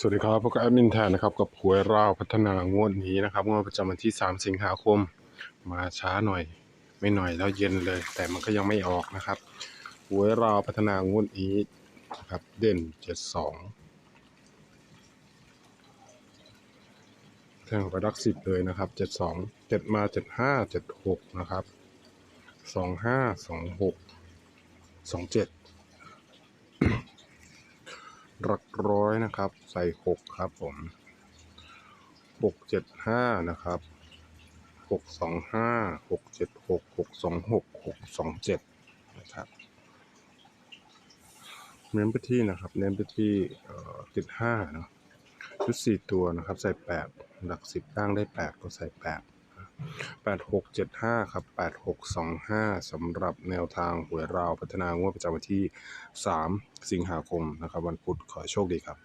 สวัสดีครับพวกบแอดมินแทนนะครับกับหวยราวพัฒนางวดนี้นะครับงวดประจำวันที่ 3 สิงหาคม มาช้าหน่อย ไม่หน่อยแล้วเย็นเลย แต่มันก็ยังไม่ออกนะครับหวยราวพัฒนางวดนี้นะครับเด่น 72แทงไปรักสิบเลยนะครับ 72 7 มา 75 76 นะครับ 25 26 27 หลักร้อยนะครับ ใส่หกครับผมหกเจ็ดห้านะครับหกสองห้าหกเจ็ดหกหกสองหกหกสองเจ็ดนะครับเน้นไปที่นะครับ เน้นไปที่เอ่อติดห้าเนาะชุดสี่ตัวนะครับ ใส่แปดหลักสิบตั้งได้แปดก็ใส่แปด แปดหกเจ็ดห้าครับแปดหกสองห้าสำหรับแนวทางหวยราวพัฒนางวดประจำวันที่สามสิงหาคมนะครับ วันพุธขอโชคดีครับ